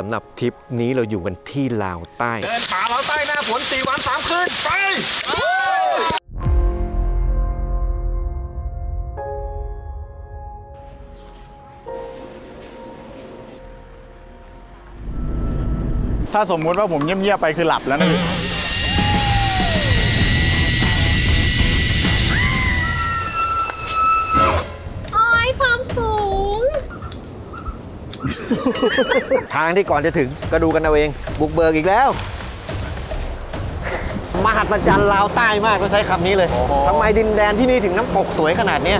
สำหรับทริปนี้เราอยู่กันที่ลาวใต้ เดินป่าเราใต้หน้าฝนสี่วันสามคืน ไป ถ้าสมมุติว่าผมเงียบๆไปคือหลับแล้วนะพี่ ทางที่ก่อนจะถึงก็ดูกันเอาเอง บุกเบิกอีกแล้ว มหัศจรรย์ลาวใต้มากต้องใช้คำนี้เลยทำไมดินแดนที่นี่ถึงน้ำตกสวยขนาดเนี้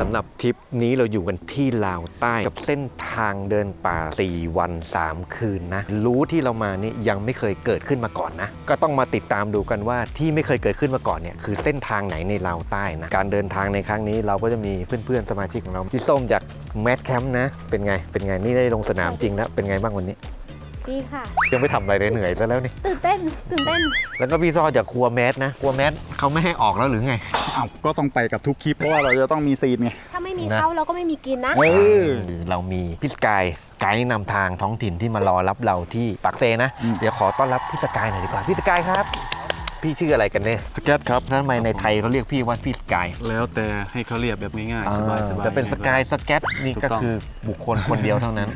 สำหรับทริปนี้เราอยู่กันที่ลาวใต้กับเส้นทางเดินป่า 4 วัน 3 คืนนะ รู้ที่เรามานี่ยังไม่เคยเกิดขึ้นมาก่อนนะ ก็ต้องมาติดตามดูกันว่าที่ไม่เคยเกิดขึ้นมาก่อนเนี่ยคือเส้นทางไหนในลาวใต้นะ การเดินทางในครั้งนี้เราก็จะมีเพื่อนๆ สมาชิกของเราที่ส้มจากแมทแคมป์นะ เป็นไง เป็นไง นี่ได้ลงสนามจริงแล้ว เป็นไงบ้างวันนี้ ดีค่ะ ยังไม่ทำอะไรเลยเหนื่อยซะแล้วนี่ ตื่นเต้น ตื่นเต้น แล้วก็พี่ซอจากครัวแมทนะครัวแมทเขาไม่ให้ออกแล้วหรือไง อ้าวก็ต้องไปกับทุกคลิป เพราะว่าเราจะต้องมีซีนไง ถ้าไม่มีนะ เขาเราก็ไม่มีกินนะ เออ เรามีพี่สกายไกด์นำทางท้องถิ่นที่มารอรับเราที่ปากเซนะ เดี๋ยวขอต้อนรับพี่สกายหน่อยดีกว่าพี่สกายครับ พี่ชื่ออะไรกันเนี่ยสเก็ตครับทำไมในไทยเขาเรียกพี่ว่าพี่สกายแล้วแต่ให้เขาเรียกแบบง่ายๆสบายๆจะเป็นสกายสเก็ตนี่ถูกก็ต้องคือบุคคลคนเดียวเท่านั้น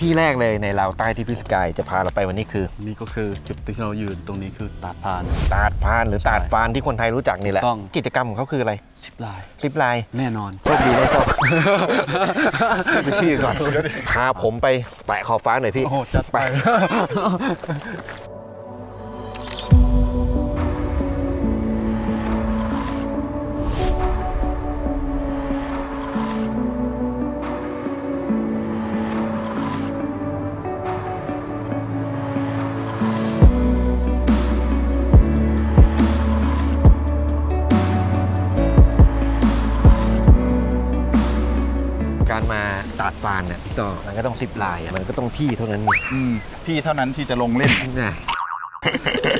ที่แรกเลยในลาวใต้ที่พี่สกายจะพาเราไปวันนี้คือ นี่ก็คือจุดที่เรายืนตรงนี้คือตาดพาน ตาดฟานหรือตาดฟานที่คนไทยรู้จักนี่แหละต้อง กิจกรรมของเขาคืออะไรสิบลายซิปไลน์แน่นอน โชคดีได้ก็ไปชื่อก่อนพาผมไปแตะขอบฟ้าหน่อยพี่ โอ้โหจัดไป ตาดฟานเนี่ยพี่ต่อมันก็ต้องซิปไลน์อะมันก็ต้องพี่เท่านั้นนี่อืมพี่เท่านั้นที่จะลงเล่นไง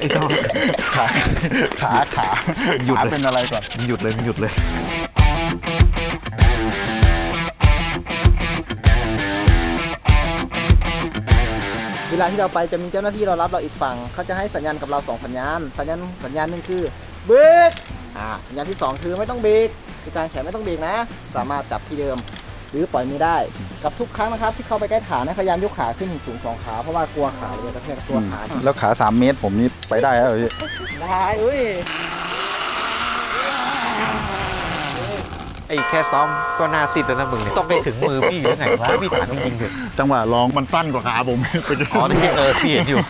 ไอ้ต่อ ขาขาขาหยุดขาเลย เป็นอะไรก่อน มันหยุดเลยมันหยุดเลย เวลาที่เราไปจะมีเจ้าหน้าที่เรารับเราอีกฝั่งเขาจะให้สัญญาณกับเราสองสัญญาณ สัญญาณสัญญาณหนึ่งคือเบรกอ่าสัญญาณที่สองคือไม่ต้องเบรกคือการแขนไม่ต้องเบรกนะ สามารถจับที่เดิม หรือปล่อยมือได้ กับทุกครั้งนะครับ ที่เข้าไปใกล้ฐานให้พยายามยกขาขึ้นถึงสูงสองขาเพราะว่ากลัวขาเลยกระแทกกับตัวฐานแล้วขา 3 เมตรผมนี่ไปได้แล้วเหรอพี่ได้เอ้ยไอ้แค่ซ้อมก็น่าซิดแล้วนะมึงเนี่ยต้องไปถึงมือพี่หรือไงวะพี่ถามจริงๆเถอะจังหวะลองมันสั้นกว่าขาผมอ๋อนี่เออพี่เห็นอยู่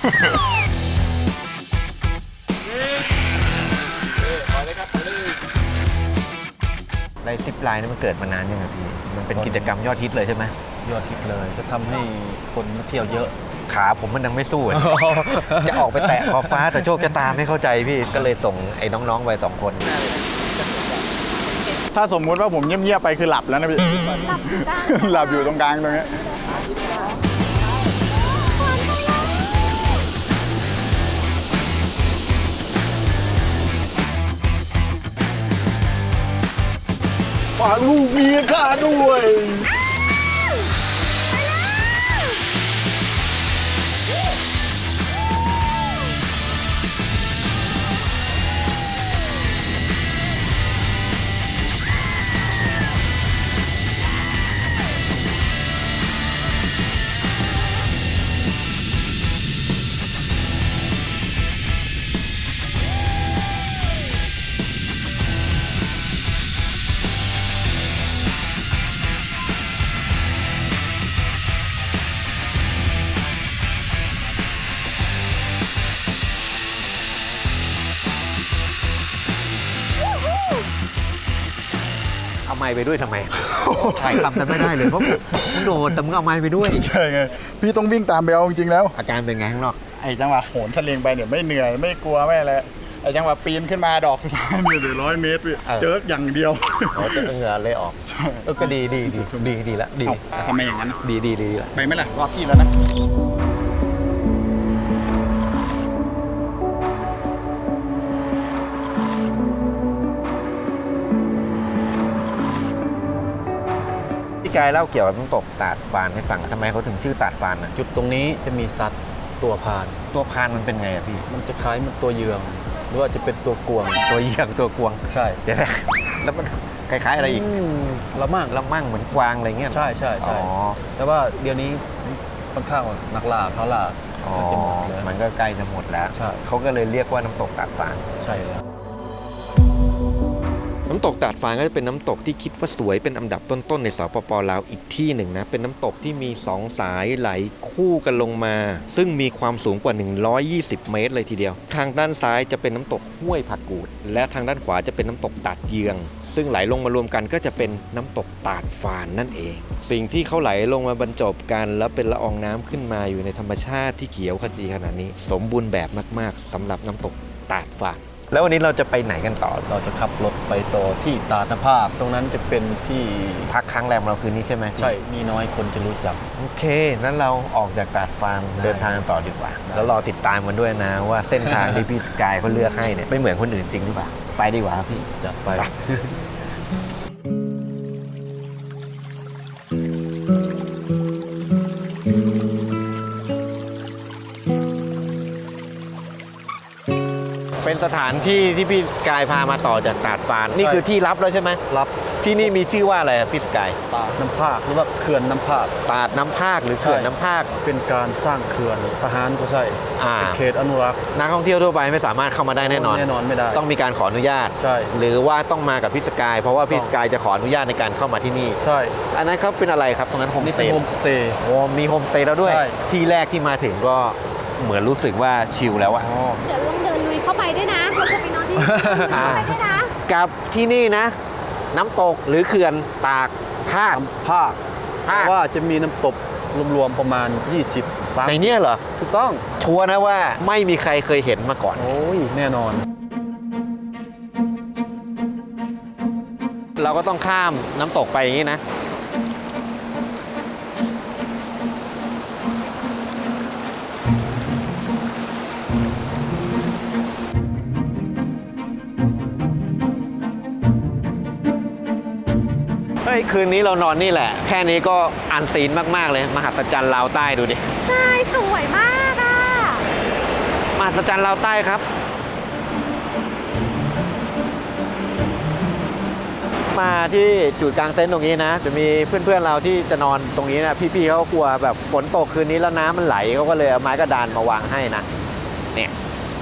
ไลน์ซิปไลน์นี่มันเกิดมานานยังไงพี่ มันเป็นกิจกรรมยอดฮิตเลยใช่ไหมยอดฮิตเลยจะทำให้คนมาเที่ยวเยอะ ขาผมมันยังไม่สู้อะ จะออกไปแตะขอบฟ้าแต่โชคชะตาไม่เข้าใจพี่ ก็เลยส่งไอ้น้องๆไปสองคน ถ้าสมมุติว่าผมเงียบๆไปคือหลับแล้วนะพี่ หลับอยู่กลางหลับอยู่ตรงกลางตรงเนี้ย ฝากลูกเมียข้าด้วย ไม้ไปด้วยทำไมถ่ายทำแต่ไม่ได้เลยเพราะผมโดดแต่มึงเอาไม้ไปด้วย ใช่ไงพี่ต้องวิ่งตามไปเอาจริงๆแล้ว อาการเป็นไงข้างนอกไอ้จังหวะโหนสลิงไปเนี่ยไม่เหนื่อยไม่กลัวไม่อะไรไอ้จังหวะปีนขึ้นมาดอกสุดท้ายเนี่ยเดี๋ยวร้อยเมตรพี่เออเจออย่างเดียวอ๋อจะเหงื่อเลยออกเออก็ดีดีดีดีดีละดีเอ้าทำไมอย่างนั้นดีดีดีละไปไหมล่ะรอบพี่แล้วนะ กายเล่าเกี่ยวกับน้ำตกตาดฟานให้ฟังทำไมเขาถึงชื่อตาดฟานนะจุดตรงนี้จะมีสัตว์ตัวพาน ตัวพานมันเป็นไงอะพี่ มันจะคล้ายมันตัวเยือง หรือว่าจะเป็นตัวกวง ตัวเหยียงตัวกวงใช่เดี๋ยวนะแล้วมันคล้ายๆอะไรอีกละมั่งละมั่งเหมือนกวางอะไรเงี้ยใช่ใช่ใช่อ๋อแต่ว่าเดี๋ยวนี้ค่อนข้างนักล่าเขาล่าอ๋อน่าจะหมดแล้วมันก็ใกล้จะหมดแล้วใช่เขาก็เลยเรียกว่าน้ำตกตาดฟานใช่แล้ว น้ำตกตาดฟานก็จะเป็นน้ำตกที่คิดว่าสวยเป็นอันดับต้นๆในสปปลาวอีกที่หนึ่งนะเป็นน้ำตกที่มีสองสายไหลคู่กันลงมา ซึ่งมีความสูงกว่า 120 เมตรเลยทีเดียว ทางด้านซ้ายจะเป็นน้ำตกห้วยผักกูด และทางด้านขวาจะเป็นน้ำตกตาดเยือง ซึ่งไหลลงมารวมกันก็จะเป็นน้ำตกตาดฟานนั่นเอง สิ่งที่เขาไหลลงมาบรรจบกันแล้วเป็นละอองน้ำขึ้นมาอยู่ในธรรมชาติที่เขียวขจีขนาดนี้ สมบูรณ์แบบมากๆสำหรับน้ำตกตาดฟานแล้ววันนี้เราจะไปไหนกันต่อ เราจะขับรถ ไปต่อที่ตาดนภาคตรงนั้นจะเป็นที่พักค้างแรมเราคืนนี้ใช่ไหมใช่มีน้อยคนจะรู้จัก โอเค นั้นเราออกจากตาดฟาร์มได้เดินทางกันต่อดีกว่าได้แล้วรอติดตามกันด้วยนะ ว่าเส้นทางที่พี่สกายเขาเลือกให้เนี่ยไม่เหมือนคนอื่นจริงหรือเปล่าไปดีกว่าครับพี่จะไปานที่ที่พี่สกายพามาต่อจากตาดฟานนี่คือที่รับแล้วใช่ไหมรับที่นี่มีชื่อว่าอะไรครับพี่สกาย ตาดน้ำภาคหรือว่าเขื่อนน้ำภาค ตาดน้ำภาคหรือเขื่อนใช่น้ำภาค เป็นการสร้างเขื่อนทหารก็ใช่อ่า เป็นเขตอนุรักษ์ นักท่องเที่ยวทั่วไปไม่สามารถเข้ามาได้แน่นอน แน่นอนไม่ได้ต้องมีการขออนุญาต ใช่ หรือว่าต้องมากับพี่สกาย เพราะว่าพี่ต้สองกายจะขออนุญาตในการเข้ามาที่นี่ ใช่อันนั้นเขาเป็นอะไรครับตรงนั้นโฮมนี่สเตเป็นย์โฮมสเตย์ โอ้มีโฮมสเตย์แล้วด้วย ใช่ ที่แรกที่มาถึงก็เหมือนรู้สึกว่าชิลแล้วอะอ๋อเดี๋ยวล อนที่นี่เข้าไปด้วยนะกับที่นี่นะ น้ำตกหรือเขื่อนตากภาคน้ำภาคภาคแต่ว่าจะมีน้ำตกรวมๆประมาณ 20 30ในเนี้ยเหรอ ถูกต้อง ชัวร์นะว่าไม่มีใครเคยเห็นมาก่อน โอ้ย แน่นอน เราก็ต้องข้ามน้ำตกไปอย่างนี้นะ ยคืนนี้เรานอนนี่แหละ แค่นี้ก็อันซีนมาก ๆ เลย มหัศจรรย์ลาวใต้ดูดิ ใช่สวยมากอะ มหัศจรรย์ลาวใต้ครับ มาที่จุดกลางเต็นท์ตรงนี้นะ จะมีเพื่อนๆเราที่จะนอนตรงนี้นะ พี่ๆเขากลัวแบบฝนตกคืนนี้แล้วน้ำมันไหลเขาก็เลยเอาไม้กระดานมาวางให้นะ เนี่ย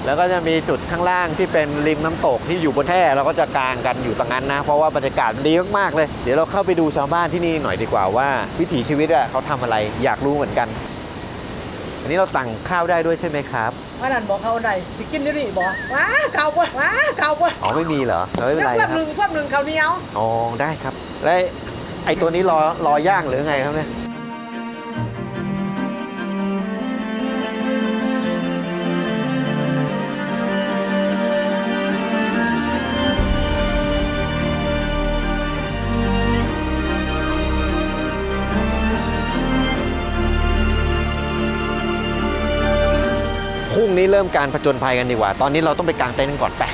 แล้วก็จะมีจุดข้างล่างที่เป็นริมน้ำตกที่อยู่บนแท่เราก็จะกางกันอยู่ตรงนั้นนะ เพราะว่าบรรยากาศดีมากๆเลย เดี๋ยวเราเข้าไปดูชาวบ้านที่นี่หน่อยดีกว่าว่า วิถีชีวิตอะเขาทำอะไรอยากรู้เหมือนกัน อันนี้เราสั่งข้าวได้ด้วยใช่ไหมครับอันนั้นบอกเขาได้สิกินนี่นี่บอกว้าเก่าป่ะว้าเก่าป่ะอ๋อไม่มีเหรอเราไม่เป็นไรคเพิ่รัมบหนึ่งเพิ่มหนึ่งข้าวเหนียวอ๋อได้ครับแล้วไอ้ตัวนี้รอรอย่างหรือไงครับเนี่ย เริ่มการผจญภัยกันดีกว่า ตอนนี้เราต้องไปกางเต็นท์กันก่อนไป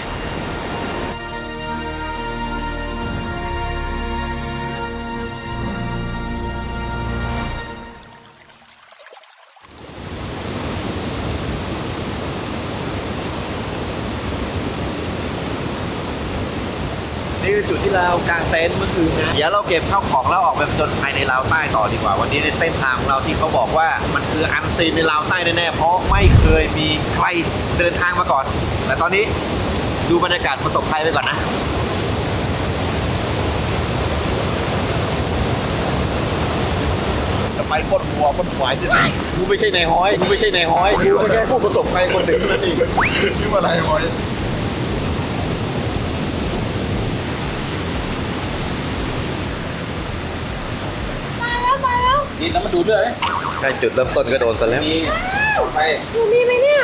คือจุดที่เรากางเต็นท์เมื่อคืนนะเดี๋ยวเราเก็บข้าวของแล้วออกไปผจนภายในลาวใต้ต่อดีกว่า วันนี้ในเส้นทางของเราที่เขาบอกว่ามันคืออันซีนในลาวใต้แน่ๆเพราะไม่เคยมีใครเดินทางมาก่อน แต่ตอนนี้ดูบรรยากาศประสบภัยไปก่อนนะจะไปป้นวัวป้นควายที่ไหนกูไม่ใช่นายฮ้อยกูไม่ใช่นายฮ้อยกูแค่ผู้ประสบภัยคนหนึ่งนั่นเองชื่ออะไรวะมาแล้ว มาแล้วนี่แล้วมาดูด้วยใช่จุดเริ่มต้นก็โดนซะแล้วมีไปหนูมีไหมเนี่ย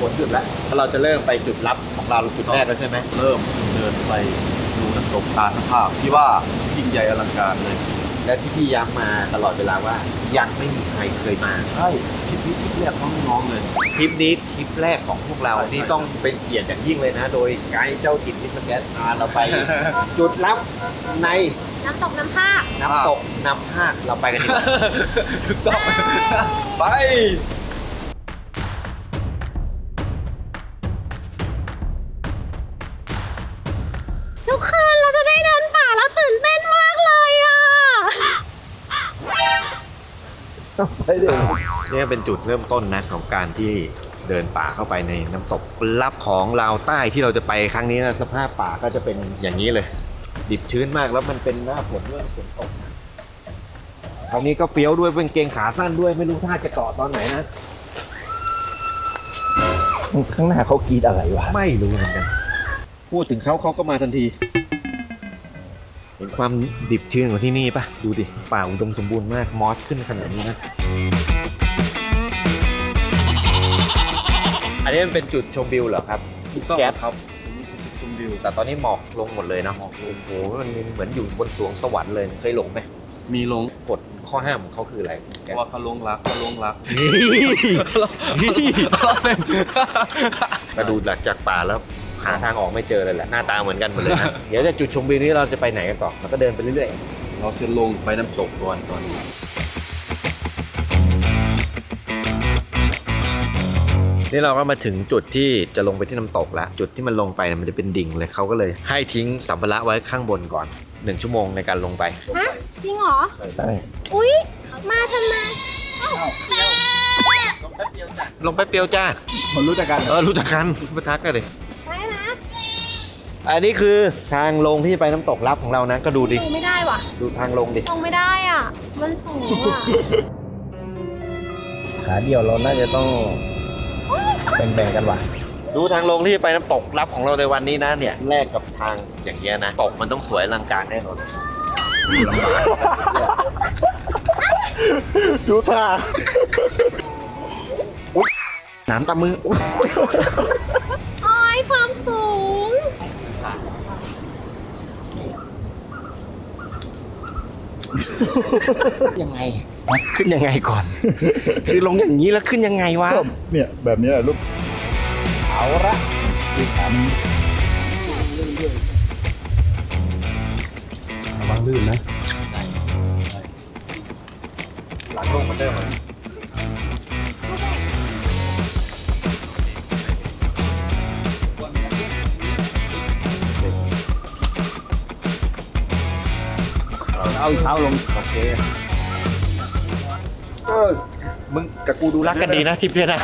ผลจุดแล้วเราจะเริ่มไปจุดลับของเราจุดแรกแล้วใช่ไหมเริ่มเดินไปดูน้ำตกตาดนภาคที่ว่ายิ่งใหญ่อลังการเลย และที่พี่ย้ำมาตลอดเวลาว่ายังไม่มีใครเคยมาใช่ทริปนี้ทริปแรกของน้องเลยทริปนี้ทริปแรกของพวกเรานี่ต้องเป็นเกียรติอย่างยิ่งเลยนะ โดยไกด์เจ้าถิ่นมิสแกสพาเราไป จุดลับใน น้ำตกน้ำผ้าน้ำตกน้ำภาคเราไปกันดีกว่าถูกต้องไป ทุกคนเราจะได้เดินป่าแล้วตื่นเต้นมากเลยอะนี่เป็นจุดเริ่มต้นนะของการที่เดินป่าเข้าไปในน้ำตกลับของลาวใต้ที่เราจะไปครั้งนี้นะสภาพป่าก็จะเป็นอย่างนี้เลย ดิบชื้นมากแล้วมันเป็นหน้าฝนด้วยฝนตกคราวนี้ก็เฟี้ยวด้วยเป็นเกงขาสั้นด้วยไม่รู้ท่าจะเกาะตอนไหนนะข้างหน้าเขากรีดอะไรวะไม่รู้เหมือนกันพูดถึงเขาเขาก็มาทันที เห็นความดิบชื้นของที่นี่ปะดูดิป่าอุดมสมบูรณ์มากมอสขึ้นขนาดนี้นะอันนี้มันเป็นจุดชมวิวเหรอครับ แก๊สครับชม วิว แต่ตอนนี้หมอกลงหมดเลยนะหมอกลงโอ้โหมันเหมือนอยู่บนสวงสวรรค์เลยเคยหลงไหมมีลงกฎข้อห้ามของเขาคืออะไรเพราะว่าเขาลงรักเขาลงรักมาดูหลักจากป่าแล้วหาทางออกไม่เจอเลยแหละหน้าตาเหมือนกันหมดเลยนะเดี๋ยวจากจุดชมวิวนี้เราจะไปไหนกันต่อเราก็เดินไปเรื่อยๆ เราจะลงไปน้ำตกก่อนตอนนี้ นี่เราก็มาถึงจุดที่จะลงไปที่น้ำตกแล้ว จุดที่มันลงไปเนี่ยมันจะเป็นดิ่งเลยเขาก็เลยให้ทิ้งสัมภาระไว้ข้างบนก่อนหนึ่งชั่วโมงในการลงไปฮะจริงเหรอใช่อุ๊ย มาทำไมเอ้าลงไปเปรียวจ้าคนรู้จักกันเออรู้จักกันมาทักกันเลยไปนะอันนี้คือทางลงที่ไปน้ำตกลับของเรานะก็ดูดิลงไม่ได้ว่ะ ดูทางลงดิลงไม่ได้อะ มันสูงอะขาเดียวเราน่าจะต้อง แบ่งๆกันว่ะดูทางลงที่ไปน้ำตกลับของเราในวันนี้นะเนี่ยแลกกับทางอย่างเงี้ยนะตกมันต้องสวยอลังการแน่นอนดูท่าน้ำตามืออุ๊ยโอ้ยความสูง ยังไง ขึ้นยังไงก่อน คือลงอย่างนี้แล้วขึ้นยังไงวะ ก็เนี่ย แบบนี้แหละลูกเอาละอีกอันบางลื่นนะ หลังลงเหมือนเดิม เอาเท้าลงโอเคเออมึงกับกูดูรักกันดีนะทริปเนี้ยนะ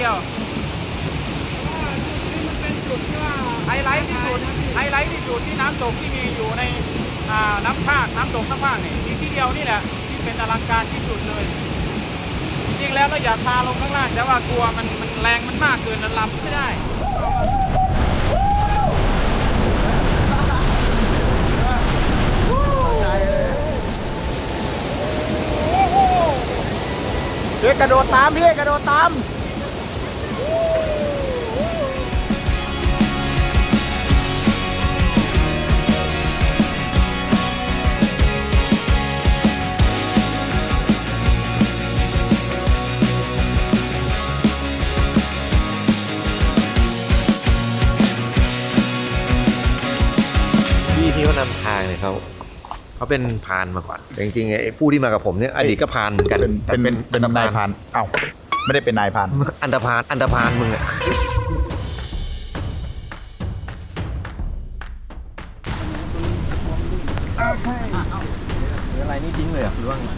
เดียวไฮไลท์ที่สุดไฮไลท์ที่สุดที่น้ำตกที่มีอยู่ในอ่าน้ำภาคน้ำตกทั้งภาคนี่มีที่เดียวนี่แหละที่เป็นอลังการที่สุดเลยจริงแล้วเราอยากพาลงข้างล่างแต่ว่ากลัวมันมันแรงมันมากเกินมันรับไม่ได้พี่กระโดดตามพี่กระโดดตาม เขาเขาเป็นพรานมาก่อนแต่จริงๆไอ้ผู้ที่มากับผมเนี่ยอดีตก็พรานเหมือนกันเป็นแต่เป็นเป็นนายพรานเอ้าไม่ได้เป็นนายพรานอันดพานอันดพานมึงอะอะไรนี่ทิ้งเลยอะหรือว่าไง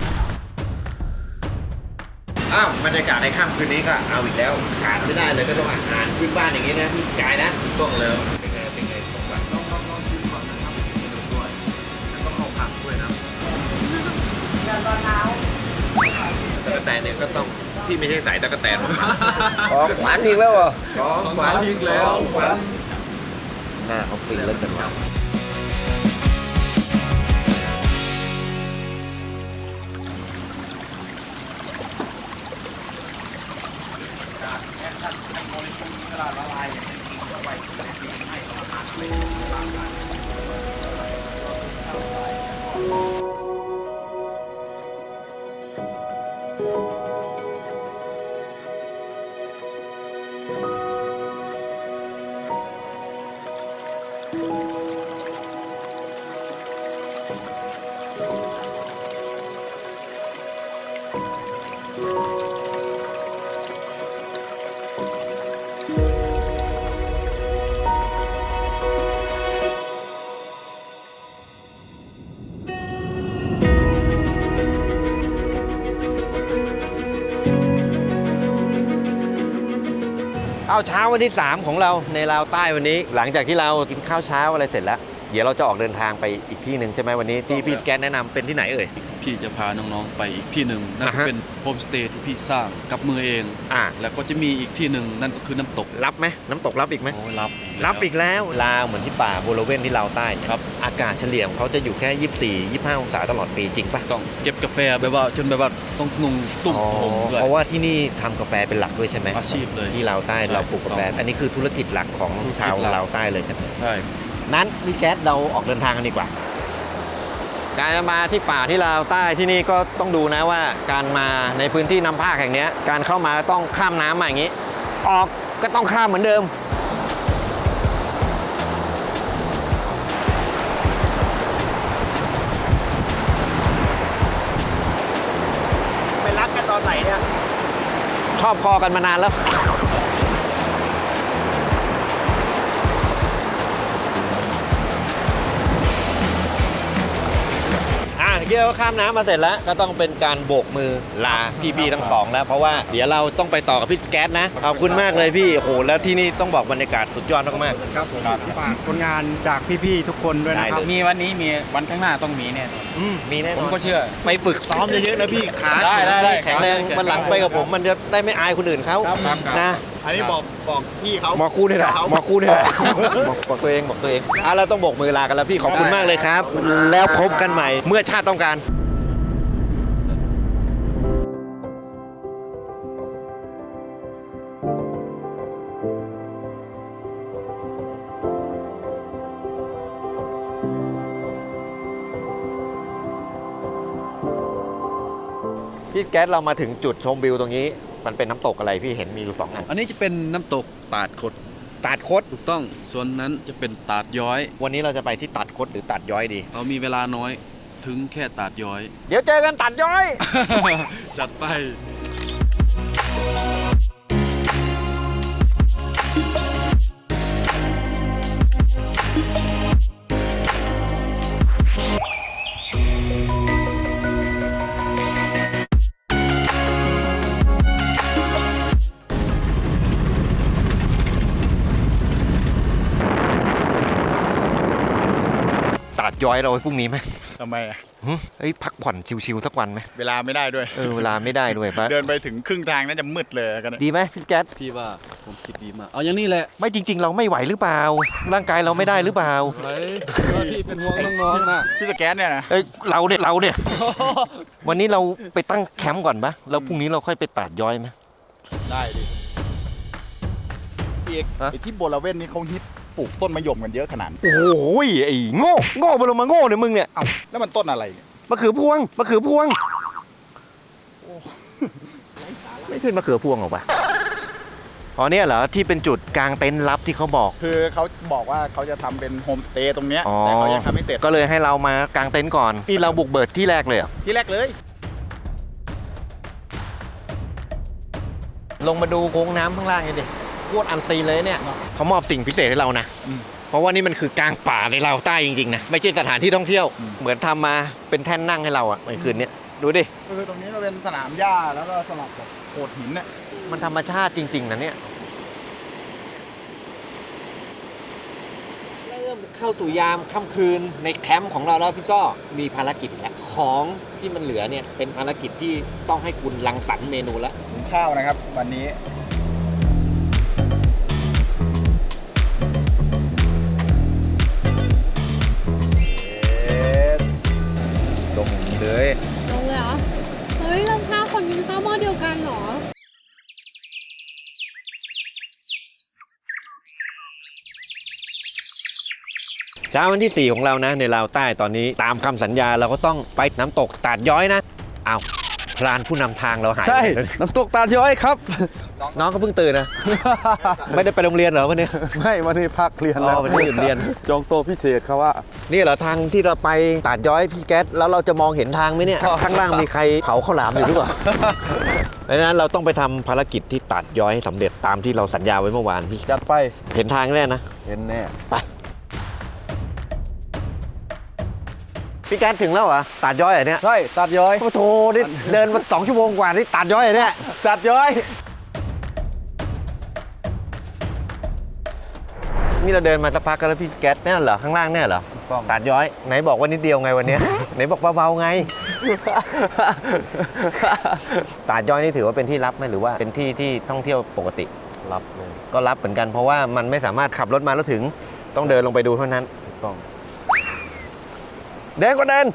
อ้าวบรรยากาศในค่ำคืนนี้ก็เอาอีกแล้วขาดไม่ได้เลยก็ต้องอาหารพื้นบ้านอย่างนี้นะพี่กายนะต้องเลย เดินรอเท้าตะกแตนเนี่ยก็ต้องพี่ไม่ใช่สายตะกแตนหรอกครับของขวัญอีกแล้วเหรอของขวัญอีกแล้วขวัญหน้าเขาฟินแล้วกันว่า เอาเช้าวันที่ 3 ของเราในลาวใต้วันนี้ หลังจากที่เรากินข้าวเช้าอะไรเสร็จแล้ว เดี๋ยวเราจะออกเดินทางไปอีกที่หนึ่งใช่ไหมวันนี้ที่พี่สแกนแนะนำเป็นที่ไหนเอ่ย พี่จะพาน้องๆไปอีกที่หนึ่งนั่นอ่าก็ฮะเป็นโฮมสเตย์ที่พี่สร้างกับมือเองอ่า แล้วก็จะมีอีกที่หนึ่งนั่นก็คือน้ำตกรับไหมน้ำตกรับอีกไหมโอ้ยรับอีกแล้วรับอีกแล้วลาวเหมือนที่ป่าบริเวณที่ลาวใต้เนี่ยครับ อากาศเฉลี่ยของเขาจะอยู่แค่ 24 25 องศาตลอดปีจริงปะต้องเก็บกาแฟแบบว่าจนแบบว่าต้องนุ่งตุ้มอ๋อผมด้วย เพราะว่าที่นี่ทำกาแฟเป็นหลักด้วยใช่ไหมอาชีพเลยที่ลาวใต้ใช่เราปลูกกาแฟถูกต้องอันนี้คือธุรกิจหลักของธุรกิจชาวหลัก ลาวใต้เลยใช่ไหมใช่ นั้นพี่แก๊สเราออกเดินทางกันดีกว่า การจะมาที่ป่าที่ลาวใต้ที่นี่ก็ต้องดูนะว่าการมาในพื้นที่น้ำภาคแห่งเนี้ยการเข้ามาต้องข้ามน้ำมาอย่างนี้ ออกก็ต้องข้ามเหมือนเดิม ไปรักกันตอนไหนเนี่ยชอบพอกันมานานแล้ว อะเกี่ยวข้ามน้ำมาเสร็จแล้ว ก็ต้องเป็นการโบกมือลาพี่ๆทั้งสองแล้ว เพราะว่าเดี๋ยวเราต้องไปต่อกับพี่สแกตนะขอบคุณมากเลยพี่โอ้โหแล้วที่นี่ต้องบอกบรรยากาศสุดยอดมากครับผมฝากผลงานจากพี่ๆทุกคนด้วยนะครับได้เลยมีวันนี้มีวันข้างหน้าต้องมีเนี่ยๆอืมมีแน่นผอมนก็เชื่อ ไปฝึกซ้อมเยอะๆนะพี่ขาได้ได้ได้แข็งแรงครับวันหลังไปกับผม มันจะได้ไม่อายคนอื่นเขาครับครับนะ อันนี้บอกบอกพี่เขาบอกกูนี่แหละบอกกูนี่แหละบอกบอกตัวเองบอกตัวเองอะเราต้องโบกมือลากันแล้วพี่ขอบคุณมากเลยครับ แล้วพบกันใหม่เมื่อชาติต้องการพี่แก๊สเรามาถึงจุดชมวิวตรงนี้ มันเป็นน้ำตกอะไรพี่เห็นมีอยู่สองอันอันนี้จะเป็นน้ำตกตาดคดตัดคดถูกต้อง ส่วนนั้นจะเป็นตาดย้อย วันนี้เราจะไปที่ตัดคดหรือตัดย้อยดี เรามีเวลาน้อยถึงแค่ตาดย้อย เดี๋ยวเจอกันตัดย้อย จัดไป ย้อยเราไว้พรุ่งนี้ไหมทำไมอะหึเอ้ยพักผ่อนชิวๆสักวันไหมเวลาไม่ได้ด้วย เออเวลาไม่ได้ด้วยปะเดินไปถึงครึ่งทางน่าจะมืดเลยกันดีไหมพี่แก๊สพี่ว่าผมคิดดีมาก เอาอย่างนี้แหละไม่จริง ๆ เราไม่ไหวหรือเปล่า ร่างกายเราไม่ได้หรือเปล่าเฮ้ยพี่เป็นห่วงน้องๆนะพี่สแกนเนี่ยนะเอ้ยเราเนี่ยเราเนี่ย วันนี้เราไปตั้งแคมป์ก่อนปะแล้วพรุ่งนี้เราค่อยไปตัดย้อยไหม ได้ดิพี่เอกฮะ ไอ้ที่โบราเว่นนี่เขาฮิต ปลูกต้นมะยมกันเยอะขนาดนั้นโอ้ยไอ้โง่โง่ไปลงมาโง่เนี่ยมึงเนี่ยเอ้าแล้วมันต้นอะไรเนี่ยมะเขือพวงมะเขือพวง ไม่ใช่มะเขือพวงหรอปะอ๋อเนี่ยเหรอที่เป็นจุดกลางเต็นท์ลับที่เขาบอก คือเขาบอกว่าเขาจะทำเป็นโฮมสเตย์ตรงเนี้ยอ๋อ แต่เขายังทำไม่เสร็จก็เลยให้เรามากางเต็นท์ก่อนที่เราบุกเบิดที่แรกเลยเหรอที่แรกเลยลงมาดูโค้งน้ำข้างล่างนี่ดิโคตรอันซีนเลยเนี่ยเขามอบสิ่งพิเศษให้เรานะ เพราะว่านี่มันคือกลางป่าในลาวใต้จริงๆนะไม่ใช่สถานที่ท่องเที่ยว เหมือนทำมาเป็นแท่นนั่งให้เราอะเมื่อคืนเนี้ยดูดิคือตรงนี้มันเป็นสนามหญ้าแล้วก็สลับกับโขดหินเนี่ยมันธรรมชาติจริง ๆนะเนี่ยเริ่มเข้าสู่ยามค่ำคืนในแคมป์ของเราแล้วพี่ซ้อมีภารกิจแล้วของที่มันเหลือเนี่ยเป็นภารกิจที่ต้องให้คุณรังสรรค์เมนูแล้วหุงข้าวนะครับ วันนี้ เช้าวันที่ 4 ของเรานะ ในลาวใต้ตอนนี้ตามคำสัญญาเราก็ต้องไปน้ำตกตาดย้อยนะอ้าวพรานผู้นำทางเราหายใช่ไปเลยน้ำตกตาดย้อยครับ น้องก็เพิ่งตื่นนะ ไม่ได้ไปโรงเรียนเหรอวันนี้ ไม่วันนี้พักเรียนอ๋แล้วอวันนี้หยุดเรียน จองโตะพิเศษครับว่า นี่เหรอทางที่เราไปตาดย้อยพี่แก๊สแล้วเราจะมองเห็นทางไหมเนี่ย ข้างล่างมีใครเผาข้าวหลามอยู่หรือเปล่าดังนั้นเราต้องไปทำภารกิจที่ตาดย้อยให้สำเร็จตามที่เราสัญญาไว้เมื่อวานพี่จัดไป เห็นทางแน่นะ เห็นแน่ พี่แก๊สถึงแล้วเหรอตาดย้อยเหรอเนี่ยใช่ตาดย้อยโอ้โหนี่เดินมาสองชั่วโมงกว่านี่ตาดย้อยเหรอเนี่ยตาดย้อย นี่เราเดินมาสักพักกันแล้วพี่แก๊สแน่นเหรอข้างล่างแน่เหรอต้องตาดย้อยไหนบอกว่านิดเดียวไงวันเนี้ย ไหนบอกเบาๆไงตาดย้อยนี่ถือว่าเป็นที่รับไหมหรือว่าเป็นที่ที่ท่องเที่ยวปกติ รับเลยก็รับเหมือนกันเพราะว่ามันไม่สามารถขับรถมาแล้วถึง ต้องเดินลงไปดูเท่านั้น ถูกต้อง เดินก็เดิน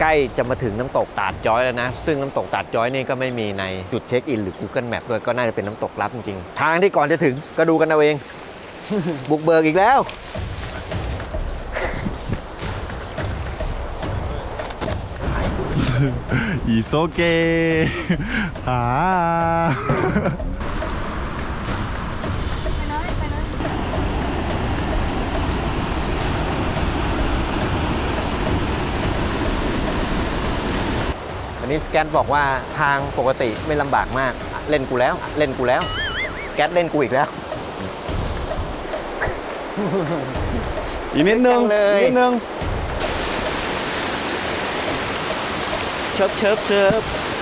ใกล้จะมาถึงน้ำตกตาดย้อยแล้วนะ ซึ่งน้ำตกตาดย้อยนี่ก็ไม่มีในจุดเช็คอินหรือ Google Map ด้วยก็น่าจะเป็นน้ำตกลับจริงๆ ทางที่ก่อนจะถึงก็ดูกันเอาเอง บุกเบิกอีกแล้ว อีโซเกหาอันนี้แก๊สบอกว่าทางปกติไม่ลำบากมาก เล่นกูแล้ว เล่นกูแล้ว แก๊สเล่นกูอีกแล้ว อีกนิดนึงจังเลยอีกนิดนึง เชิบเชิบเชิบ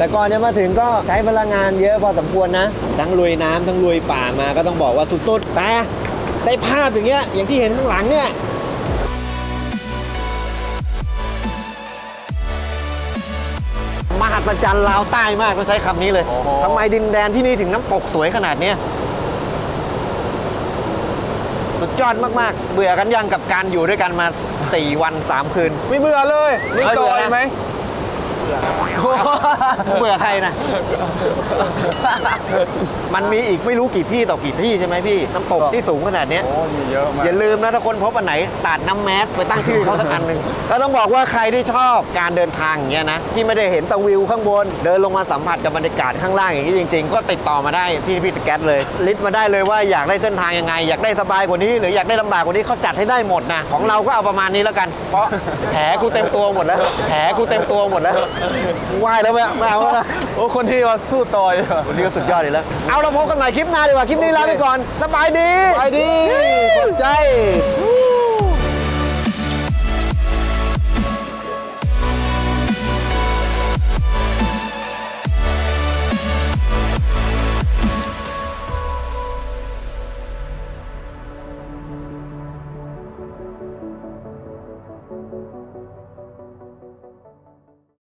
แต่ก่อนจะมาถึงก็ใช้พลังงานเยอะพอสมควรนะ ทั้งลุยน้ำทั้งลุยป่ามาก็ต้องบอกว่าสุดๆแต่ได้ภาพอย่างเงี้ยอย่างที่เห็นข้างหลังเนี่ยมหัศจรรย์ลาวใต้มากต้องใช้คำนี้เลยโอ้โหทำไมดินแดนที่นี่ถึงน้ำตกสวยขนาดเนี้ยสุดยอดมากๆ เบื่อกันยังกับการอยู่ด้วยกันมา 4 วัน 3 คืน ไม่เบื่อเลย นี่ไม่เบื่ก่ออนนะไหมบื่อครับ เบื่อใครนะ มันมีอีกไม่รู้กี่ที่ต่อกี่ที่ใช่ไหมพี่ น้ำตกที่สูงขนาดเนี้ย โอ้มีเยอะมากอย่าลืมนะถ้าคนพบอันไหนตัดน้ำแมสไปตั้งชื่อเขาสักอันหนึ่ง แล้วต้องบอกว่าใครที่ชอบการเดินทางอย่างเงี้ยนะ ที่ไม่ได้เห็นแตะวิวข้างบน เดินลงมาสัมผัสกับบรรยากาศข้างล่างอย่างนี้จริง ๆ ก็ติดต่อมาได้ที่พี่สแกตเลยลิสต์มาได้เลยว่าอยากได้เส้นทางยังไง อยากได้สบายกว่านี้ หรืออยากได้ลำบากกว่านี้เขาจัดให้ได้หมดนะของเราก็เอาประมาณนี้แล้วกัน เพราะแผลกูเต็มตัวหมดแล้วแผลกูเต็มตัวหมดแล้วไหว้แล้วไม่ไม่เอาแล้วนะโอ้คนที่มาสู้ต่อยวันนี้ก็สุดยอดเลยแล้ว เอาเราพบกันใหม่คลิปหน้าดีกว่า คลิปนี้ลาไปก่อน สบายดี ไปดีขอบใจวู้